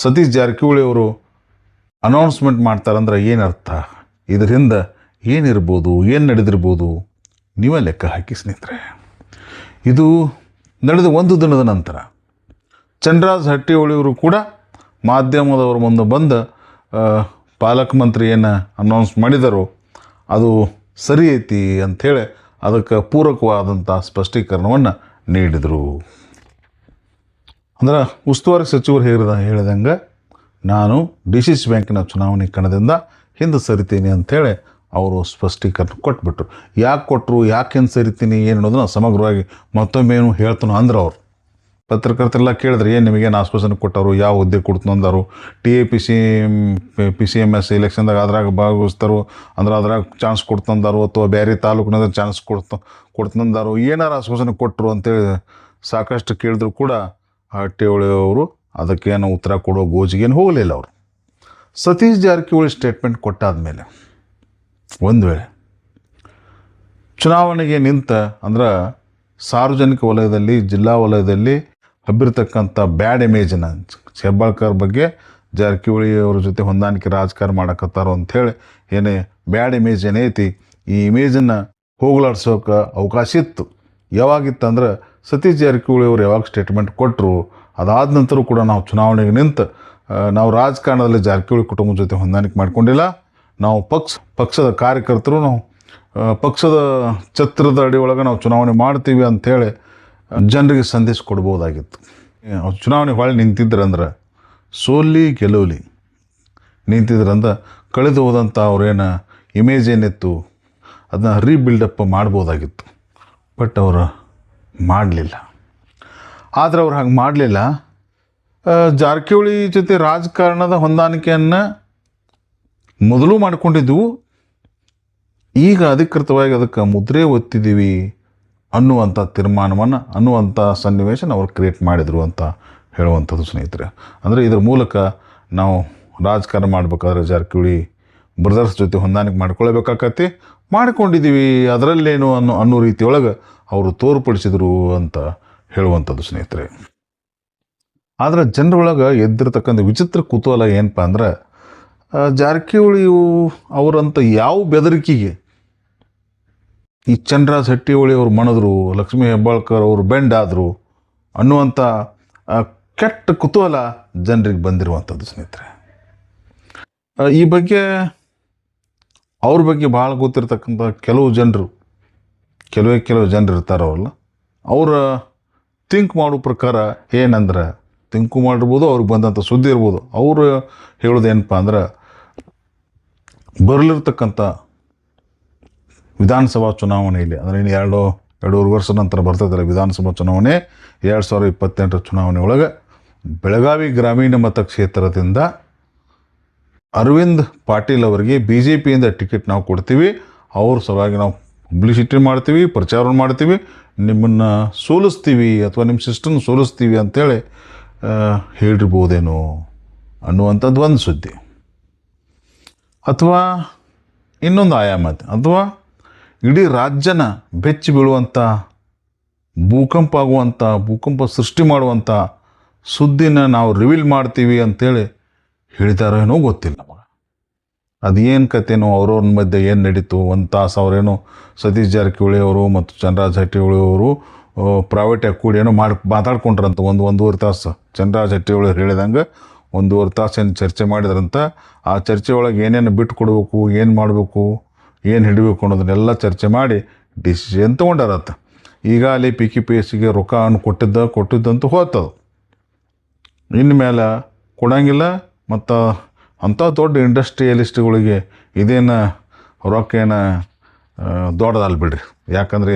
Speaker 1: ಸತೀಶ್ ಜಾರಕಿಹೊಳಿ ಅವರು ಅನೌನ್ಸ್ಮೆಂಟ್ ಮಾಡ್ತಾರಂದ್ರೆ ಏನು ಅರ್ಥ? ಇದರಿಂದ ಏನಿರ್ಬೋದು, ಏನು ನಡೆದಿರ್ಬೋದು, ನೀವೇ ಲೆಕ್ಕ ಹಾಕಿ ಸ್ನೇಹಿತರೆ. ಇದು ನಡೆದ ಒಂದು ದಿನದ ನಂತರ ಚಂದ್ರರಾಜ್ ಹಟ್ಟಿಹೊಳಿಯವರು ಕೂಡ ಮಾಧ್ಯಮದವರು ಮುಂದೆ ಬಂದು ಪಾಲಕ ಮಂತ್ರಿ ಏನು ಅನೌನ್ಸ್ ಮಾಡಿದರು. ಅದು ಸರಿ ಐತಿ ಅಂಥೇಳಿ ಅದಕ್ಕೆ ಪೂರಕವಾದಂಥ ಸ್ಪಷ್ಟೀಕರಣವನ್ನು ನೀಡಿದರು. ಅಂದ್ರೆ ಉಸ್ತುವಾರಿ ಸಚಿವರು ಹೇಳಿದ ಹೇಳಿದಂಗೆ ನಾನು ಡಿ ಸಿ ಸಿ ಬ್ಯಾಂಕಿನ ಚುನಾವಣೆ ಕಣದಿಂದ ಹಿಂದೆ ಸರಿತೀನಿ ಅಂಥೇಳಿ ಅವರು ಸ್ಪಷ್ಟೀಕರಣ ಕೊಟ್ಬಿಟ್ರು. ಯಾಕೆ ಕೊಟ್ಟರು ಯಾಕೆ ಹಿಂದೆ ಸರಿತೀನಿ, ಏನು ಅನ್ನೋದನ್ನ ಸಮಗ್ರವಾಗಿ ಮತ್ತೊಮ್ಮೇನು ಹೇಳ್ತಾನೋ ಅಂದ್ರೆ ಅವರು. ಪತ್ರಕರ್ತರೆಲ್ಲ ಕೇಳಿದ್ರೆ, ಏನು ನಿಮಗೇನು ಆಶ್ವಾಸನೆ ಕೊಟ್ಟರು ಯಾವ ಹುದ್ದೆ ಕೊಡ್ತು? ಅಂದರು. T A P C P C M S ಎಲೆಕ್ಷನ್ದಾಗ ಅದ್ರಾಗ ಭಾಗವಹಿಸ್ತಾರೋ, ಅಂದ್ರೆ ಅದ್ರಾಗ ಚಾನ್ಸ್ ಕೊಡ್ತಂದಾರು ಅಥವಾ ಬೇರೆ ತಾಲೂಕಿನಾಗ ಚಾನ್ಸ್ ಕೊಡ್ತ ಕೊಡ್ತಂದಾರು ಏನಾರು ಆಶ್ವಾಸನೆ ಕೊಟ್ಟರು ಅಂತೇಳಿ ಸಾಕಷ್ಟು ಕೇಳಿದ್ರು ಕೂಡ ಹಟ್ಟಿಹೊಳಿಯವರು ಅದಕ್ಕೇನು ಉತ್ತರ ಕೊಡೋ ಗೋಜಿಗೇನು ಹೋಗಲಿಲ್ಲ ಅವರು. ಸತೀಶ್ ಜಾರಕಿಹೊಳಿ ಸ್ಟೇಟ್ಮೆಂಟ್ ಕೊಟ್ಟಾದ ಮೇಲೆ ಒಂದು ವೇಳೆ ಚುನಾವಣೆಗೆ ನಿಂತ ಅಂದ್ರೆ ಸಾರ್ವಜನಿಕ ವಲಯದಲ್ಲಿ, ಜಿಲ್ಲಾ ವಲಯದಲ್ಲಿ ಹಬ್ಬಿರ್ತಕ್ಕಂಥ ಬ್ಯಾಡ್ ಇಮೇಜನ್ನ ಹೆಬ್ಬಾಳ್ಕರ್ ಬಗ್ಗೆ ಜಾರಕಿಹೊಳಿ ಅವ್ರ ಜೊತೆ ಹೊಂದಾಣಿಕೆ ರಾಜಕಾರಣ ಮಾಡಕತ್ತಾರೋ ಅಂಥೇಳಿ ಏನೇ ಬ್ಯಾಡ್ ಇಮೇಜ್ ಏನೈತಿ ಈ ಇಮೇಜನ್ನು ಹೋಗಲಾಡ್ಸೋಕೆ ಅವಕಾಶ ಇತ್ತು. ಯಾವಾಗಿತ್ತಂದ್ರೆ ಸತೀಶ್ ಜಾರಕಿಹೊಳಿ ಅವರು ಯಾವಾಗ ಸ್ಟೇಟ್ಮೆಂಟ್ ಕೊಟ್ಟರು ಅದಾದ ನಂತರ ಕೂಡ ನಾವು ಚುನಾವಣೆಗೆ ನಿಂತು ನಾವು ರಾಜಕಾರಣದಲ್ಲಿ ಜಾರಕಿಹೊಳಿ ಕುಟುಂಬದ ಜೊತೆ ಹೊಂದಾಣಿಕೆ ಮಾಡಿಕೊಂಡಿಲ್ಲ. ನಾವು ಪಕ್ಷ, ಪಕ್ಷದ ಕಾರ್ಯಕರ್ತರು ನಾವು ಪಕ್ಷದ ಛತ್ರದ ಅಡಿಯೊಳಗೆ ನಾವು ಚುನಾವಣೆ ಮಾಡ್ತೀವಿ ಅಂಥೇಳಿ ಜನರಿಗೆ ಸಂದೇಶ ಕೊಡ್ಬೋದಾಗಿತ್ತು. ಚುನಾವಣೆ ಹೊಳೆ ನಿಂತಿದ್ರಂದ್ರೆ ಸೋಲಿ ಗೆಲುವಲಿ ನಿಂತಿದ್ರಂದ್ರೆ ಕಳೆದು ಹೋದಂಥ ಅವ್ರೇನು ಇಮೇಜ್ ಏನಿತ್ತು, ಅದನ್ನ ರೀಬಿಲ್ಡಪ್ ಮಾಡ್ಬೋದಾಗಿತ್ತು. ಬಟ್ ಅವರು ಮಾಡಲಿಲ್ಲ. ಆದರೆ ಅವ್ರು ಹಾಗೆ ಮಾಡಲಿಲ್ಲ. ಜಾರಕಿಹೊಳಿ ಜೊತೆ ರಾಜಕಾರಣದ ಹೊಂದಾಣಿಕೆಯನ್ನು ಮೊದಲು ಮಾಡಿಕೊಂಡಿದ್ದೆವು ಈಗ ಅಧಿಕೃತವಾಗಿ ಅದಕ್ಕೆ ಮುದ್ರೆ ಒತ್ತಿದ್ದೀವಿ ಅನ್ನುವಂಥ ತೀರ್ಮಾನವನ್ನು ಅನ್ನುವಂಥ ಸನ್ನಿವೇಶನ ಅವ್ರು ಕ್ರಿಯೇಟ್ ಮಾಡಿದರು ಅಂತ ಹೇಳುವಂಥದ್ದು ಸ್ನೇಹಿತರೆ. ಅಂದರೆ ಇದ್ರ ಮೂಲಕ ನಾವು ರಾಜಕಾರಣ ಮಾಡಬೇಕಾದ್ರೆ ಜಾರಕಿಹೊಳಿ ಬ್ರದರ್ಸ್ ಜೊತೆ ಹೊಂದಾಣಿಕೆ ಮಾಡ್ಕೊಳ್ಬೇಕಾಕತಿ ಮಾಡ್ಕೊಂಡಿದ್ದೀವಿ, ಅದರಲ್ಲೇನು ಅನ್ನೋ ಅನ್ನೋ ರೀತಿಯೊಳಗೆ ಅವರು ತೋರ್ಪಡಿಸಿದರು ಅಂತ ಹೇಳುವಂಥದ್ದು ಸ್ನೇಹಿತರೆ. ಆದರೆ ಜನರೊಳಗೆ ಎದ್ದಿರ್ತಕ್ಕಂಥ ವಿಚಿತ್ರ ಕುತೂಹಲ ಏನಪ್ಪ ಅಂದ್ರೆ ಜಾರಕಿಹೊಳಿ ಅವರಂಥ ಯಾವ ಬೆದರಿಕೆಗೆ ಈ ಚಂದ್ರ ಶೆಟ್ಟಿಹೊಳಿ ಅವರು ಮಣದ್ರು, ಲಕ್ಷ್ಮೀ ಹೆಬ್ಬಾಳ್ಕರ್ ಅವರು ಬೆಂಡಾದರು ಅನ್ನುವಂಥ ಕೆಟ್ಟ ಕುತೂಹಲ ಜನರಿಗೆ ಬಂದಿರುವಂಥದ್ದು ಸ್ನೇಹಿತರೆ. ಈ ಬಗ್ಗೆ ಅವ್ರ ಬಗ್ಗೆ ಭಾಳ ಗೊತ್ತಿರ್ತಕ್ಕಂಥ ಕೆಲವು ಜನರು, ಕೆಲವೇ ಕೆಲವು ಜನರು ಇರ್ತಾರವಲ್ಲ, ಅವರ ಥಿಂಕ್ ಮಾಡೋ ಪ್ರಕಾರ ಏನಂದ್ರೆ ಥಿಂಕು ಮಾಡಿರ್ಬೋದು ಅವ್ರಿಗೆ ಬಂದಂಥ ಸುದ್ದಿ ಇರ್ಬೋದು. ಅವರು ಹೇಳೋದು ಏನಪ್ಪ ಅಂದ್ರೆ ಬರಲಿರ್ತಕ್ಕಂಥ ವಿಧಾನಸಭಾ ಚುನಾವಣೆಯಲ್ಲಿ ಅಂದರೆ ಇನ್ನು ಎರಡು ಎರಡೂವರೆ ವರ್ಷ ನಂತರ ಬರ್ತದಲ್ಲ ವಿಧಾನಸಭಾ ಚುನಾವಣೆ ಎರಡು ಸಾವಿರದ ಇಪ್ಪತ್ತೆಂಟರ ಚುನಾವಣೆ ಒಳಗೆ ಬೆಳಗಾವಿ ಗ್ರಾಮೀಣ ಮತಕ್ಷೇತ್ರದಿಂದ ಅರವಿಂದ್ ಪಾಟೀಲ್ ಅವರಿಗೆ ಬಿ ಜೆ ಪಿಯಿಂದ ಟಿಕೆಟ್ ನಾವು ಕೊಡ್ತೀವಿ. ಅವ್ರ ಸಲುವಾಗಿ ನಾವು ಪಬ್ಲಿಸಿಟಿ ಮಾಡ್ತೀವಿ ಪ್ರಚಾರ ಮಾಡ್ತೀವಿ. ನಿಮ್ಮನ್ನು ಸೋಲಿಸ್ತೀವಿ ಅಥವಾ ನಿಮ್ಮ ಸಿಸ್ಟಮ್ ಸೋಲಿಸ್ತೀವಿ ಅಂತೇಳಿ ಆ, ಹೇಳಿರ್ಬೋದೇನೋ ಅನ್ನುವಂಥದ್ದು ಒಂದು ಸುದ್ದಿ ಅಥವಾ ಇನ್ನೊಂದು ಆಯಾಮ. ಅಥವಾ ಇಡೀ ರಾಜ್ಯನ ಬೆಚ್ಚಿ ಬೀಳುವಂಥ ಭೂಕಂಪ ಆಗುವಂಥ ಭೂಕಂಪ ಸೃಷ್ಟಿ ಮಾಡುವಂಥ ಸುದ್ದಿನ ನಾವು ರಿವೀಲ್ ಮಾಡ್ತೀವಿ ಅಂತೇಳಿ ಹೇಳಿದಾರೋ ಏನೋ ಗೊತ್ತಿಲ್ಲ ನಮಗೆ ಅದೇನು ಕಥೆನೋ, ಅವ್ರವ್ರ ಮಧ್ಯೆ ಏನು ನಡೀತು, ಒಂದು ತಾಸು ಅವರೇನೋ ಸತೀಶ್ ಜಾರಕಿಹೊಳಿ ಅವರು ಮತ್ತು ಚಂದ್ರರಾಜ್ ಹಟ್ಟಿಹೊಳಿ ಅವರು ಪ್ರೈವೇಟಾಗಿ ಕೂಡಿ ಏನೋ ಮಾಡಿ, ಮಾತಾಡ್ಕೊಂಡ್ರಂತ ಒಂದು ಒಂದೂವರೆ ತಾಸು. ಚಂದ್ರರಾಜ್ ಶೆಟ್ಟಿಯೊಳಗೆ ಹೇಳಿದಂಗೆ ಒಂದೂವರೆ ತಾಸು ಏನು ಚರ್ಚೆ ಮಾಡಿದ್ರಂತ. ಆ ಚರ್ಚೆ ಒಳಗೆ ಏನೇನು ಬಿಟ್ಟು ಕೊಡಬೇಕು, ಏನು ಮಾಡಬೇಕು, ಏನು ಹಿಡಿಬೇಕು ಅನ್ನೋದನ್ನೆಲ್ಲ ಚರ್ಚೆ ಮಾಡಿ ಡಿಸಿಷನ್ ತೊಗೊಂಡಾರತ್ತ ಈಗ ಅಲ್ಲಿ ಪಿ ಕೆ ಪಿ ಎಸ್ಸಿಗೆ ರೊಕ್ಕ ಅನ್ನು ಕೊಟ್ಟಿದ್ದ, ಕೊಟ್ಟಿದ್ದಂತೂ ಹೋಗ್ತದೆ ಇನ್ಮೇಲೆ ಕೊಡಂಗಿಲ್ಲ ಮತ್ತು ಅಂಥ ದೊಡ್ಡ ಇಂಡಸ್ಟ್ರಿಯಲಿಸ್ಟ್ಗಳಿಗೆ ಇದೇನು ರೊಕ್ಕ ಏನು ದೊಡ್ಡದಲ್ಲ ಬಿಡ್ರಿ. ಯಾಕಂದರೆ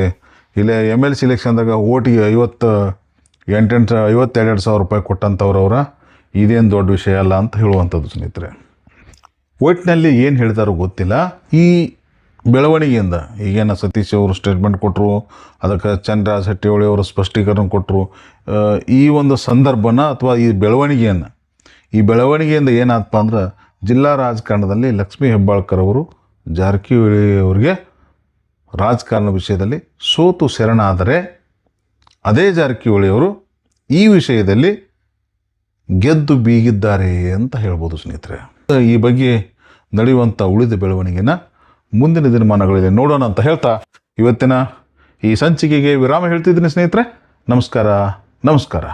Speaker 1: ಇಲ್ಲೇ ಎಂ ಎಲ್ ಸಿ ಇಲೆಕ್ಷನ್ದಾಗ ಓಟಿಗೆ ಐವತ್ತು, ಎಂಟೆಂಟು, ಐವತ್ತೆರಡು ಸಾವಿರ ರೂಪಾಯಿ ಕೊಟ್ಟಂಥವ್ರು ಅವರ. ಇದೇನು ದೊಡ್ಡ ವಿಷಯ ಅಲ್ಲ ಅಂತ ಹೇಳುವಂಥದ್ದು ಸ್ನೇಹಿತರೆ. ಒಟ್ಟಿನಲ್ಲಿ ಏನು ಹೇಳ್ತಾರೋ ಗೊತ್ತಿಲ್ಲ. ಈ ಬೆಳವಣಿಗೆಯಿಂದ ಈಗೇನು ಸತೀಶ್ ಅವರು ಸ್ಟೇಟ್ಮೆಂಟ್ ಕೊಟ್ಟರು ಅದಕ್ಕೆ ಚಂದ್ರ ಹಟ್ಟಿಹೊಳಿ ಅವರು ಸ್ಪಷ್ಟೀಕರಣ ಕೊಟ್ಟರು ಈ ಒಂದು ಸಂದರ್ಭನ ಅಥವಾ ಈ ಬೆಳವಣಿಗೆಯನ್ನು, ಈ ಬೆಳವಣಿಗೆಯಿಂದ ಏನಾದಪ್ಪ ಅಂದ್ರೆ ಜಿಲ್ಲಾ ರಾಜಕಾರಣದಲ್ಲಿ ಲಕ್ಷ್ಮೀ ಹೆಬ್ಬಾಳ್ಕರ್ ಅವರು ಜಾರಕಿಹೊಳಿ ಅವರಿಗೆ ರಾಜಕಾರಣ ವಿಷಯದಲ್ಲಿ ಸೋತು ಶರಣಾದರೆ ಅದೇ ಜಾರಕಿಹೊಳಿ ಅವರು ಈ ವಿಷಯದಲ್ಲಿ ಗೆದ್ದು ಬೀಗಿದ್ದಾರೆ ಅಂತ ಹೇಳ್ಬೋದು ಸ್ನೇಹಿತರೆ. ಈ ಬಗ್ಗೆ ನಡೆಯುವಂಥ ಉಳಿದ ಬೆಳವಣಿಗೆನ ಮುಂದಿನ ದಿನಮಾನಗಳಲ್ಲಿ ನೋಡೋಣ ಅಂತ ಹೇಳ್ತಾ ಇವತ್ತಿನ ಈ ಸಂಚಿಕೆಗೆ ವಿರಾಮ ಹೇಳ್ತಿದ್ದೀನಿ ಸ್ನೇಹಿತರೆ. ನಮಸ್ಕಾರ ನಮಸ್ಕಾರ.